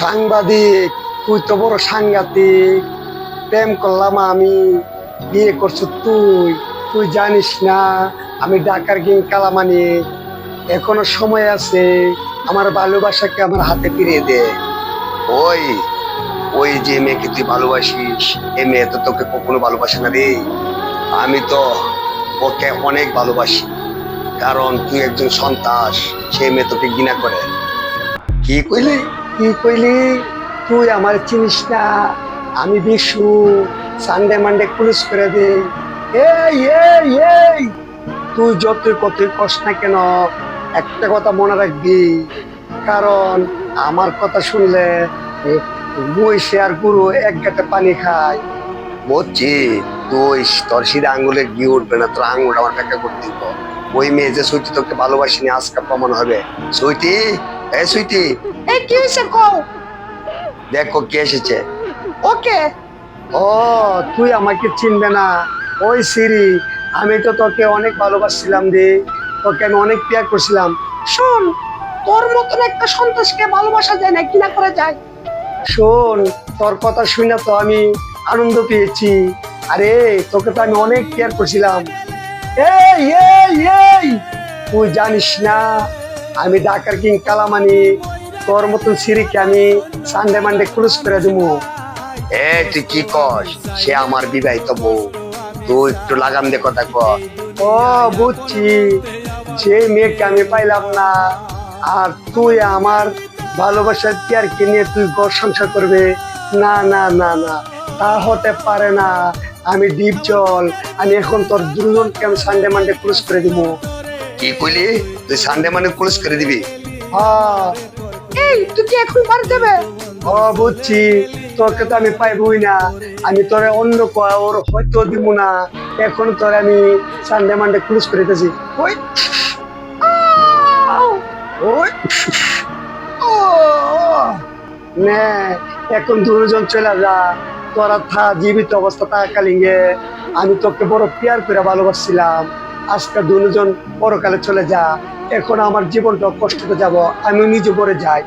সাংবাদিক, তুই তো বড় সাংঘাতিক। প্রেম করলাম আমি, বিয়ে করছ তুই তুই জানিস না, আমি ডাকার কিং কালামানি এখনও সময় আছে, আমার ভালোবাসাকে আমার হাতে ফিরিয়ে দে। ওই ওই যে মেয়েকে তুই ভালোবাসিস, এ মেয়ে তো তোকে কখনো ভালোবাসে না রে। আমি তো ওকে অনেক ভালোবাসি, কারণ তুই একজন সন্তাস সে মেয়ে তোকে ঘৃণা করে। কি কইলি? কি কইলি? তুই আমার চিনিস না। আমি বিশু সানডে মানডে ক্লোজ করে দে এই এই এই! তুই যতই কতই কষ্ট না কেন, একটা কথা মনে রাখবি। কারণ আমার কথা শুনলে মহিষে আর গুরু এক গাঁটে পানি খায়। বুঝছি তুই তোর সিধা আঙ্গুলে গিয়ে উঠবে না, তোর আঙ্গুল আমার টাকা করতে ওই মেয়ে যে সুইটি তোকে ভালোবাসিনি, আজকে প্রমাণ হবে। সুইটি এ সুইটি। এই কি হয়েছে কও? দেখো কে এসেছে। ওকে। ও তুই আমাকে চিনবে না। ওই সিরি আমি তো তোকে অনেক ভালোবাসছিলাম রে। তোকে আমি অনেক প্যার করছিলাম। শোন তোর মতন একটা সন্তাসকে ভালোবাসা যায় না কিনা করে যায়? শোন তোর কথা শুনে তো আমি আনন্দ পেয়েছি। আরে তোকে তো আমি অনেক কেয়ার করছিলাম। এই এই এই! তুই জানিস না আমি ডাকার কিং কালামানি তোর মতন সিরিকে আমি সানডে মানডে ক্লোজ করে দেবো এ তুই কি কস? সে আমার বিবাহিত বউ। তুই একটু লাগাম দে কথা ও বুঝছি। যে মেয়েকে আমি পাইলাম না আর তুই আমার ভালোবাসার কেয়ারকে নিয়ে তুই ঘর সংসার করবে? না না না না তা হতে পারে না। আমি ডিপ জল আমি এখন তোর দুজনকে আমি সানডে মানডে ক্লোজ করে দিব কি কইলি? তুই সানডে মানে ক্লোজ করে দিবি। এই তুই কি এখন বাড়ি যাবে? ও বুঝছি। তোকে তো আমি পাইবই না। আমি তোরে অন্য কয় ওর হয়তো দিব না। এখন তোরে আমি সানডে মানডে ক্লোজ করে দিতেছি। ওই। ওই। ও। নে এখন দুজন চলে যা। তোরা থা জীবিত অবস্থা থাকালিঙ্গে আমি তোকে বড় পেয়ার করে ভালোবাসছিলাম। আজকে দুজন পরকালে চলে যা। এখন আমার জীবনটা কষ্টতে যাব আমি নিজে পরে যাই।